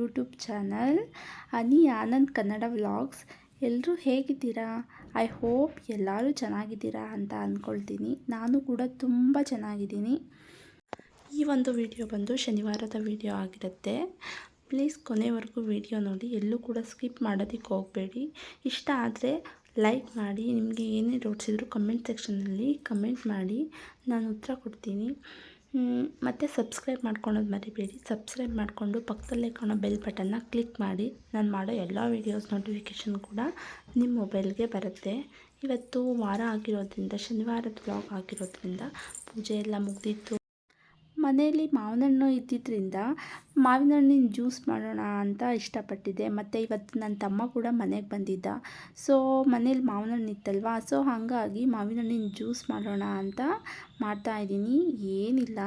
YouTube channel. Ani Anand Kannada vlogs. ಎಲ್ಲರೂ ಹೇಗಿದ್ದೀರಾ? I hope ಎಲ್ಲರೂ ಚೆನ್ನಾಗಿದ್ದೀರಾ ಅಂತ ಅಂದ್ಕೊಳ್ತೀನಿ ನಾನು ಕೂಡ ತುಂಬ ಚೆನ್ನಾಗಿದ್ದೀನಿ. ಈ ಒಂದು ವಿಡಿಯೋ ಬಂದು ಶನಿವಾರದ ವಿಡಿಯೋ ಆಗಿರುತ್ತೆ. ಪ್ಲೀಸ್ ಕೊನೆವರೆಗೂ ವಿಡಿಯೋ ನೋಡಿ. ಎಲ್ಲೂ ಕೂಡ ಸ್ಕಿಪ್ ಮಾಡೋದಕ್ಕೆ ಹೋಗಬೇಡಿ. ಇಷ್ಟ ಆದರೆ ಲೈಕ್ ಮಾಡಿ. ನಿಮಗೆ ಏನೇ ಡೌಟ್ಸ್ ಇದ್ದರೂ ಕಮೆಂಟ್ ಸೆಕ್ಷನಲ್ಲಿ ಕಮೆಂಟ್ ಮಾಡಿ. ನಾನು ಉತ್ತರ ಕೊಡ್ತೀನಿ. ಮತ್ತು ಸಬ್ಸ್ಕ್ರೈಬ್ ಮಾಡ್ಕೊಳೋದು ಮರಿಬೇಡಿ. ಸಬ್ಸ್ಕ್ರೈಬ್ ಮಾಡಿಕೊಂಡು ಪಕ್ಕದಲ್ಲೇ ಕಾಣೋ ಬೆಲ್ ಬಟನ್ನ ಕ್ಲಿಕ್ ಮಾಡಿ. ನಾನು ಮಾಡೋ ಎಲ್ಲ ವೀಡಿಯೋಸ್ ನೋಟಿಫಿಕೇಷನ್ ಕೂಡ ನಿಮ್ಮ ಮೊಬೈಲ್ಗೆ ಬರುತ್ತೆ. ಇವತ್ತು ವಾರ ಆಗಿರೋದ್ರಿಂದ, ಶನಿವಾರದ ಬ್ಲಾಗ್ ಆಗಿರೋದ್ರಿಂದ ಪೂಜೆ ಎಲ್ಲ ಮುಗಿದಿತ್ತು. ಮನೆಯಲ್ಲಿ ಮಾವಿನ ಹಣ್ಣು ಇದ್ದಿದ್ದರಿಂದ ಮಾವಿನ ಹಣ್ಣಿನ ಜ್ಯೂಸ್ ಮಾಡೋಣ ಅಂತ ಇಷ್ಟಪಟ್ಟಿದ್ದೆ. ಮತ್ತು ಇವತ್ತು ನನ್ನ ತಮ್ಮ ಕೂಡ ಮನೆಗೆ ಬಂದಿದ್ದ. ಸೊ, ಮನೇಲಿ ಮಾವಿನ ಹಣ್ಣು ಇತ್ತಲ್ವಾ? ಸೊ, ಹಾಗಾಗಿ ಮಾವಿನ ಹಣ್ಣಿನ ಜ್ಯೂಸ್ ಮಾಡೋಣ ಅಂತ ಮಾಡ್ತಾಯಿದ್ದೀನಿ ಏನಿಲ್ಲ.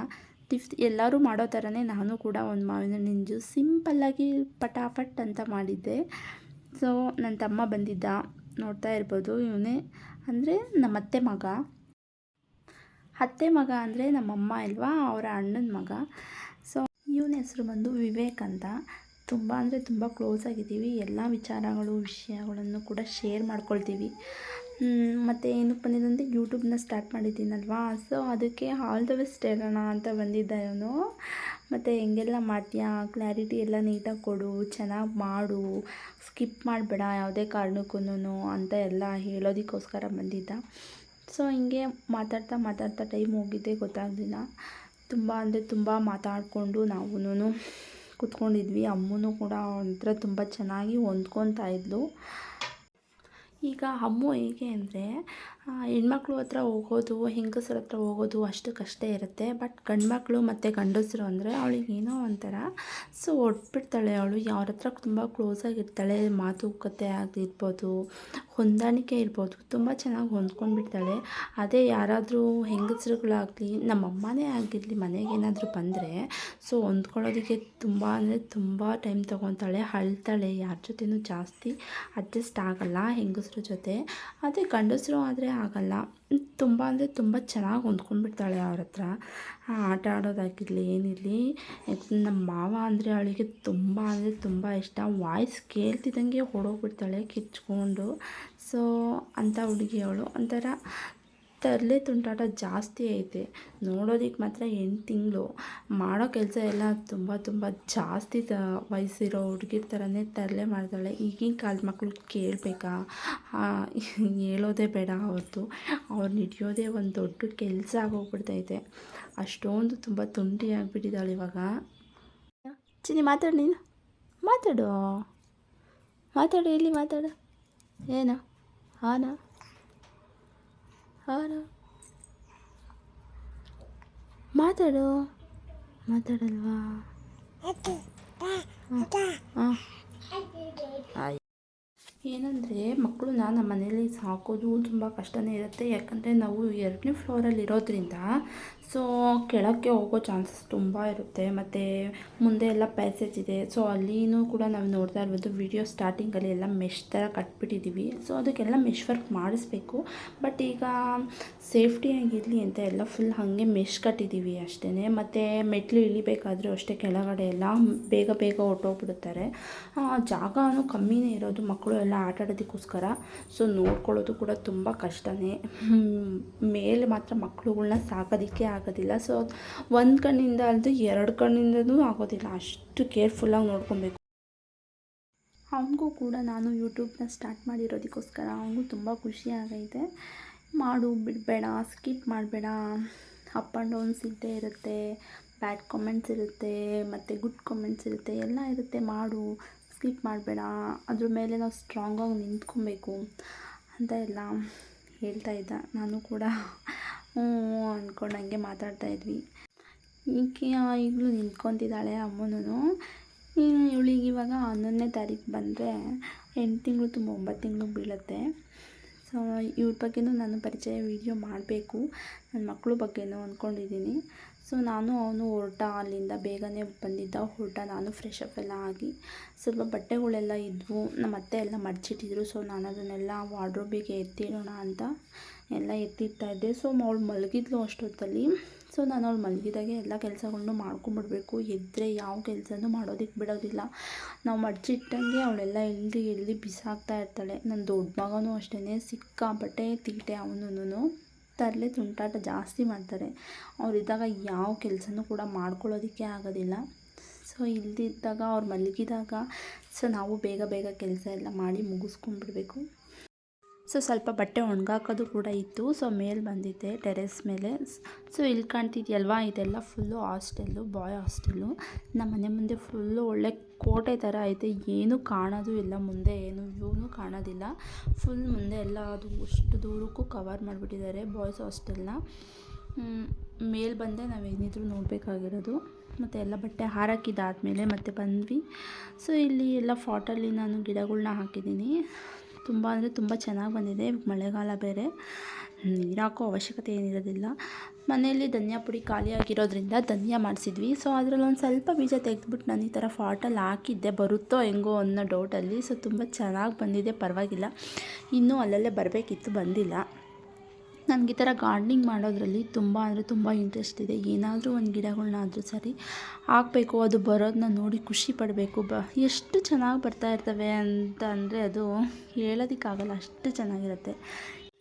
ಟಿಫ್, ಎಲ್ಲರೂ ಮಾಡೋ ಥರನೇ ನಾನು ಕೂಡ ಒಂದು ಮಾವಿನ ಹಣ್ಣಿನ ಜ್ಯೂಸ್ ಸಿಂಪಲ್ಲಾಗಿ ಪಟಾಫಟ್ ಅಂತ ಮಾಡಿದ್ದೆ. ಸೊ ನನ್ನ ತಮ್ಮ ಬಂದಿದ್ದ. ನೋಡ್ತಾ ಇರ್ಬೋದು ಇವನೇ. ಅಂದರೆ ನಮ್ಮತ್ತೆ ಮಗ. ಅತ್ತೆ ಮಗ ಅಂದರೆ ನಮ್ಮಮ್ಮ ಇಲ್ವಾ? ಅವರ ಅಣ್ಣನ ಮಗ. ಸೊ ಇವನ ಹೆಸರು ಬಂದು ವಿವೇಕ್ ಅಂತ. ತುಂಬ ಅಂದರೆ ತುಂಬ ಕ್ಲೋಸ್ ಆಗಿದ್ದೀವಿ. ಎಲ್ಲ ವಿಚಾರಗಳು, ವಿಷಯಗಳನ್ನು ಕೂಡ ಶೇರ್ ಮಾಡ್ಕೊಳ್ತೀವಿ. ಮತ್ತು ಏನಕ್ಕೆ ಬಂದಿದ್ದಂತೆ ಯೂಟ್ಯೂಬ್ನ ಸ್ಟಾರ್ಟ್ ಮಾಡಿದ್ದೀನಲ್ವಾ? ಸೊ ಅದಕ್ಕೆ ಆಲ್ ದ ಬೆಸ್ಟ್ ಹೇಳೋಣ ಅಂತ ಬಂದಿದ್ದ ಇವನು. ಮತ್ತು ಹೆಂಗೆಲ್ಲ ಮಾಡ್ತೀಯಾ? ಕ್ಲಾರಿಟಿ ಎಲ್ಲ ನೀಟಾಗಿ ಕೊಡು, ಚೆನ್ನಾಗಿ ಮಾಡು. ಸ್ಕಿಪ್ ಮಾಡಬೇಡ ಯಾವುದೇ ಕಾರಣಕ್ಕೂ ಅಂತ ಎಲ್ಲ ಹೇಳೋದಕ್ಕೋಸ್ಕರ ಬಂದಿದ್ದ. ಸೊ ಹಿಂಗೆ ಮಾತಾಡ್ತಾ ಮಾತಾಡ್ತಾ ಟೈಮ್ ಹೋಗಿದ್ದೆ ಗೊತ್ತಾಗಲಿಲ್ಲ. ತುಂಬ ಅಂದರೆ ತುಂಬ ಮಾತಾಡಿಕೊಂಡು ನಾವೂ ಕೂತ್ಕೊಂಡಿದ್ವಿ. ಅಮ್ಮನೂ ಕೂಡ ಒಂಥರ ತುಂಬ ಚೆನ್ನಾಗಿ ಹೊಂದ್ಕೊತಾ ಇದ್ಲು. ಈಗ ಅಮ್ಮು ಹೇಗೆ ಅಂದರೆ ಹೆಣ್ಮಕ್ಳು ಹತ್ರ ಹೋಗೋದು, ಹೆಂಗಸ್ರ ಹತ್ರ ಹೋಗೋದು ಅಷ್ಟಕ್ಕಷ್ಟೇ ಇರುತ್ತೆ. ಬಟ್ ಗಂಡ್ಮಕ್ಳು ಮತ್ತು ಗಂಡಸರು ಅಂದರೆ ಅವಳಿಗೆ ಏನೋ ಒಂಥರ. ಸೊ ಒಟ್ಬಿಡ್ತಾಳೆ ಅವಳು. ಯಾರ ಹತ್ರ ತುಂಬ ಕ್ಲೋಸಾಗಿರ್ತಾಳೆ ಮಾತುಕತೆ ಆಗಿರ್ಬೋದು, ಹೊಂದಾಣಿಕೆ ಇರ್ಬೋದು, ತುಂಬ ಚೆನ್ನಾಗಿ ಹೊಂದ್ಕೊಂಡ್ಬಿಡ್ತಾಳೆ. ಅದೇ ಯಾರಾದರೂ ಹೆಂಗಸ್ರುಗಳಾಗಲಿ ನಮ್ಮ ಅಮ್ಮನೇ ಆಗಿರಲಿ ಮನೆಗೇನಾದರೂ ಬಂದರೆ ಸೊ ಹೊಂದ್ಕೊಳ್ಳೋದಕ್ಕೆ ತುಂಬ ಅಂದರೆ ತುಂಬ ಟೈಮ್ ತೊಗೊತಾಳೆ. ಅಳ್ತಾಳೆ. ಯಾರ ಜೊತೆನೂ ಜಾಸ್ತಿ ಅಡ್ಜಸ್ಟ್ ಆಗಲ್ಲ ಹೆಂಗಸ್ರ ಜೊತೆ. ಅದೇ ಗಂಡಸರು ಆದರೆ ಆಗಲ್ಲ. ತುಂಬ ಅಂದರೆ ತುಂಬ ಚೆನ್ನಾಗಿ ಹೊಂದ್ಕೊಂಡ್ಬಿಡ್ತಾಳೆ ಅವ್ರ ಹತ್ರ. ಆಟ ಆಡೋದಾಗಿರಲಿ, ಏನಿರಲಿ ನಮ್ಮ ಮಾವ ಅಂದರೆ ಅವಳಿಗೆ ತುಂಬ ಅಂದರೆ ತುಂಬ ಇಷ್ಟ. ವಾಯ್ಸ್ ಕೇಳ್ತಿದ್ದಂಗೆ ಹೊಡೋಗ್ಬಿಡ್ತಾಳೆ ಕಿಚ್ಕೊಂಡು. ಸೊ ಅಂಥ ಹುಡುಗಿ ಅವಳು ಒಂಥರ ತರಲೆ ತುಂಟಾಟ ಜಾಸ್ತಿ ಐತೆ. ನೋಡೋದಕ್ಕೆ ಮಾತ್ರ ಎಂಟು ತಿಂಗಳು. ಮಾಡೋ ಕೆಲಸ ಎಲ್ಲ ತುಂಬ ತುಂಬ ಜಾಸ್ತಿ ತ ವಯಸ್ಸಿರೋ ಹುಡುಗಿರ ಥರನೇ ತರಲೆ ಮಾಡ್ತಾಳೆ. ಈಗಿನ ಕಾಲದ ಮಕ್ಕಳು ಕೇಳಬೇಕಾ? ಹೇಳೋದೇ ಬೇಡ ಅವ್ರದ್ದು ಅವ್ರು ಹಿಡಿಯೋದೇ ಒಂದು ದೊಡ್ಡ ಕೆಲಸ ಆಗೋಗ್ಬಿಡ್ತೈತೆ. ಅಷ್ಟೊಂದು ತುಂಬ ತುಂಟಿ ಆಗಿಬಿಟ್ಟಿದ್ದಾಳೆ ಇವಾಗ. ಚಿನ್ನಿ, ಮಾತಾಡು ನೀನು. ಮಾತಾಡು. ಮಾತಾಡು ಇಲ್ಲಿ ಮಾತಾಡು? ಏನು? ಹಾನಾ? ಹಾನಾ ಮಾತಾಡು. ಮಾತಾಡಲ್ವಾ? ಏನಂದರೆ ಮಕ್ಕಳನ್ನ ನಮ್ಮ ಮನೇಲಿ ಸಾಕೋದು ತುಂಬ ಕಷ್ಟನೇ ಇರುತ್ತೆ. ಯಾಕಂದರೆ ನಾವು ಎರಡನೇ ಫ್ಲೋರಲ್ಲಿ ಇರೋದ್ರಿಂದ ಸೊ ಕೆಳಕ್ಕೆ ಹೋಗೋ ಚಾನ್ಸಸ್ ತುಂಬ ಇರುತ್ತೆ. ಮತ್ತು ಮುಂದೆ ಎಲ್ಲ ಪ್ಯಾಸೇಜ್ ಇದೆ. ಸೊ ಅಲ್ಲಿನೂ ಕೂಡ ನಾವು ನೋಡ್ತಾ ಇರ್ಬೋದು ವಿಡಿಯೋ ಸ್ಟಾರ್ಟಿಂಗಲ್ಲಿ ಎಲ್ಲ ಮೆಶ್ ಥರ ಕಟ್ಬಿಟ್ಟಿದ್ದೀವಿ ಸೊ ಅದಕ್ಕೆಲ್ಲ ಮೆಶ್ ವರ್ಕ್ ಮಾಡಿಸ್ಬೇಕು. ಬಟ್ ಈಗ ಸೇಫ್ಟಿಯಾಗಿರಲಿ ಅಂತ ಎಲ್ಲ ಫುಲ್ ಹಾಗೆ ಮೆಶ್ ಕಟ್ಟಿದ್ದೀವಿ ಅಷ್ಟೇ ಮತ್ತು ಮೆಟ್ಲು ಇಳಿಬೇಕಾದ್ರೂ ಅಷ್ಟೇ ಕೆಳಗಡೆ ಎಲ್ಲ ಬೇಗ ಬೇಗ ಹೊಟ್ಟೋಗ್ಬಿಡುತ್ತಾರೆ ಜಾಗವೂ ಕಮ್ಮಿನೇ ಇರೋದು ಮಕ್ಕಳು ಎಲ್ಲ ಆಟ ಆಡೋದಕ್ಕೋಸ್ಕರ. ಸೊ ನೋಡ್ಕೊಳ್ಳೋದು ಕೂಡ ತುಂಬ ಕಷ್ಟನೇ. ಮೇಲೆ ಮಾತ್ರ ಮಕ್ಕಳುಗಳ್ನ ಸಾಕೋದಕ್ಕೆ ಆಗೋದಿಲ್ಲ. ಸೊ ಒಂದು ಕಣ್ಣಿಂದ ಅಲ್ಲದೆ ಎರಡು ಕಣ್ಣಿಂದನೂ ಆಗೋದಿಲ್ಲ. ಅಷ್ಟು ಕೇರ್ಫುಲ್ಲಾಗಿ ನೋಡ್ಕೊಬೇಕು. ಅವನಿಗೂ ಕೂಡ ನಾನು ಯೂಟ್ಯೂಬ್ನ ಸ್ಟಾರ್ಟ್ ಮಾಡಿರೋದಕ್ಕೋಸ್ಕರ ಅವನಿಗೂ ತುಂಬ ಖುಷಿ ಆಗೈತೆ. ಮಾಡು, ಬಿಡಬೇಡ ಸ್ಕಿಪ್ ಮಾಡಬೇಡ. ಅಪ್ ಆ್ಯಂಡ್ ಡೌನ್ಸ್ ಇದ್ದೇ ಇರುತ್ತೆ. ಬ್ಯಾಡ್ ಕಾಮೆಂಟ್ಸ್ ಇರುತ್ತೆ. ಮತ್ತು ಗುಡ್ ಕಾಮೆಂಟ್ಸ್ ಇರುತ್ತೆ. ಎಲ್ಲ ಇರುತ್ತೆ. ಮಾಡು ಸ್ಕಿಪ್ ಮಾಡಬೇಡ. ಅದ್ರ ಮೇಲೆ ನಾವು ಸ್ಟ್ರಾಂಗಾಗಿ ನಿಂತ್ಕೊಬೇಕು ಅಂತ ಎಲ್ಲ ಹೇಳ್ತಾ ಇದ್ದ. ನಾನು ಕೂಡ. ಹ್ಞೂ ಅಂದ್ಕೊಂಡು ಹಂಗೆ ಮಾತಾಡ್ತಾ ಇದ್ವಿ. ಈಕೆ ಈಗಲೂ ನಿಂತ್ಕೊತಿದ್ದಾಳೆ ಅಮ್ಮನೂ ಇವಳಿಗೆ ಇವಾಗ ಹನ್ನೊಂದನೇ ತಾರೀಕು ಬಂದರೆ ಎಂಟು ತಿಂಗಳು ತುಂಬ ಒಂಬತ್ತು ತಿಂಗಳು ಬೀಳುತ್ತೆ. ಸೊ ಇವ್ರ ಬಗ್ಗೆನೂ ನಾನು ಪರಿಚಯ ವೀಡಿಯೋ ಮಾಡಬೇಕು. ನನ್ನ ಮಕ್ಕಳು ಬಗ್ಗೆನೂ ಅಂದ್ಕೊಂಡಿದ್ದೀನಿ ಸೊ ನಾನು ಅವನು ಹೊರಟ ಅಲ್ಲಿಂದ ಬೇಗನೆ ಬಂದಿದ್ದ ಹೊರಟ ನಾನು ಫ್ರೆಶ್ ಅಪ್ ಎಲ್ಲ ಆಗಿ ಸ್ವಲ್ಪ ಬಟ್ಟೆಗಳೆಲ್ಲ ಇದ್ವು ನಮ್ಮ ಅತ್ತೆ ಎಲ್ಲ ಮಡಚಿಟ್ಟಿದ್ರು. ಸೊ ನಾನು ಅದನ್ನೆಲ್ಲ ವಾರ್ಡ್ರೋಬಿಗೆ ಎತ್ತಿಡೋಣ ಅಂತ ಎಲ್ಲ ಎತ್ತಿಡ್ತಾ ಇದ್ದೆ. ಸೊ ಅವಳು ಮಲಗಿದ್ಲು ಅಷ್ಟೊತ್ತಲ್ಲಿ. ಸೊ ನಾನು ಅವಳು ಮಲಗಿದಾಗೆ ಎಲ್ಲ ಕೆಲಸಗಳ್ನು ಮಾಡ್ಕೊಂಬಿಡ್ಬೇಕು. ಎದ್ದರೆ ಯಾವ ಕೆಲಸನೂ ಮಾಡೋದಕ್ಕೆ ಬಿಡೋದಿಲ್ಲ. ನಾವು ಮಡಚಿಟ್ಟಂಗೆ ಅವಳೆಲ್ಲ ಎಲ್ಲಿ ಎಲ್ಲಿ ಬಿಸಾಕ್ತಾ ಇರ್ತಾಳೆ. ನನ್ನ ದೊಡ್ಡ ಮಗನೂ ಅಷ್ಟೇ ಸಿಕ್ಕಾಪಟ್ಟೆ ತೀಟೆ ಅವನೂ ತರಲೆ ತುಂಟಾಟ ಜಾಸ್ತಿ ಮಾಡ್ತಾರೆ. ಅವರಿದ್ದಾಗ ಯಾವ ಕೆಲಸನೂ ಕೂಡ ಮಾಡ್ಕೊಳ್ಳೋದಕ್ಕೆ ಆಗೋದಿಲ್ಲ. ಸೊ ಇಲ್ಲದಿದ್ದಾಗ ಅವ್ರು ಮಲಗಿದಾಗ ಸೊ ನಾವು ಬೇಗ ಬೇಗ ಕೆಲಸ ಎಲ್ಲ ಮಾಡಿ ಮುಗಿಸ್ಕೊಂಡ್ಬಿಡ್ಬೇಕು. ಸೊ ಸ್ವಲ್ಪ ಬಟ್ಟೆ ಒಣಗಾಕೋದು ಕೂಡ ಇತ್ತು. ಸೊ ಮೇಲೆ ಬಂದಿದ್ದೆ ಟೆರೆಸ್ ಮೇಲೆ. ಸೊ ಇಲ್ಲಿ ಕಾಣ್ತಿದ್ಯಲ್ವಾ? ಇದೆಲ್ಲ ಫುಲ್ಲು ಹಾಸ್ಟೆಲ್ಲು ಬಾಯ್ ಹಾಸ್ಟೆಲ್ಲು ನಮ್ಮ ಮನೆ ಮುಂದೆ ಫುಲ್ಲು ಒಳ್ಳೆ ಕೋಟೆ ಥರ ಐತೆ. ಏನೂ ಕಾಣೋದು ಇಲ್ಲ ಮುಂದೆ, ಏನು ವ್ಯೂನೂ ಕಾಣೋದಿಲ್ಲ. ಫುಲ್ ಮುಂದೆ ಎಲ್ಲ ಅದು ಅಷ್ಟು ದೂರಕ್ಕೂ ಕವರ್ ಮಾಡಿಬಿಟ್ಟಿದ್ದಾರೆ ಬಾಯ್ಸ್ ಹಾಸ್ಟೆಲ್ನ ಮೇಲೆ ಬಂದೆ ನಾವೇನಿದ್ರು ನೋಡಬೇಕಾಗಿರೋದು. ಮತ್ತು ಎಲ್ಲ ಬಟ್ಟೆ ಹಾರಾಕಿದ್ದಾದಮೇಲೆ ಮತ್ತೆ ಬಂದ್ವಿ. ಸೊ ಇಲ್ಲಿ ಎಲ್ಲ ಫಾಟಲ್ಲಿ ನಾನು ಗಿಡಗಳನ್ನ ಹಾಕಿದ್ದೀನಿ. ತುಂಬ ಅಂದರೆ ತುಂಬ ಚೆನ್ನಾಗಿ ಬಂದಿದೆ ಮಳೆಗಾಲ ಬೇರೆ. ನೀರು ಹಾಕೋ ಅವಶ್ಯಕತೆ ಏನಿರೋದಿಲ್ಲ. ಮನೆಯಲ್ಲಿ ಧನಿಯಾ ಪುಡಿ ಖಾಲಿಯಾಗಿರೋದ್ರಿಂದ ಧನಿಯಾ ಮಾಡಿಸಿದ್ವಿ. ಸೊ ಅದರಲ್ಲಿ ಒಂದು ಸ್ವಲ್ಪ ಬೀಜ ತೆಗೆದ್ಬಿಟ್ಟು ನಾನು ಈ ಥರ ಫಾಟಲ್ಲಿ ಹಾಕಿದ್ದೆ. ಬರುತ್ತೋ ಹೆಂಗೋ ಅನ್ನೋ ಡೌಟಲ್ಲಿ ಸೊ ತುಂಬ ಚೆನ್ನಾಗಿ ಬಂದಿದೆ, ಪರವಾಗಿಲ್ಲ. ಇನ್ನೂ ಅಲ್ಲಲ್ಲೇ ಬರಬೇಕಿತ್ತು, ಬಂದಿಲ್ಲ. ನನಗೆ ಈ ಥರ ಗಾರ್ಡ್ನಿಂಗ್ ಮಾಡೋದ್ರಲ್ಲಿ ತುಂಬ ಅಂದರೆ ತುಂಬ ಇಂಟ್ರೆಸ್ಟ್ ಇದೆ. ಏನಾದರೂ ಒಂದು ಗಿಡಗಳ್ನಾದರೂ ಸರಿ ಹಾಕಬೇಕು, ಅದು ಬರೋದನ್ನ ನೋಡಿ ಖುಷಿ ಪಡಬೇಕು. ಬ, ಎಷ್ಟು ಚೆನ್ನಾಗಿ ಬರ್ತಾ ಇರ್ತವೆ ಅಂತ ಅಂದರೆ ಅದು ಹೇಳೋದಕ್ಕಾಗಲ್ಲ, ಅಷ್ಟು ಚೆನ್ನಾಗಿರುತ್ತೆ.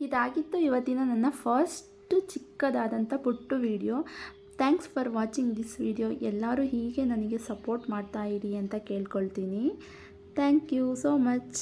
ಇದಾಗಿತ್ತು ಇವತ್ತಿನ ನನ್ನ ಫಸ್ಟು ಚಿಕ್ಕದಾದಂಥ ಪುಟ್ಟು video thanks for watching this video ಎಲ್ಲರೂ ಹೀಗೆ ನನಗೆ ಸಪೋರ್ಟ್ ಮಾಡ್ತಾ ಇರಿ ಅಂತ ಕೇಳ್ಕೊಳ್ತೀನಿ. Thank you so much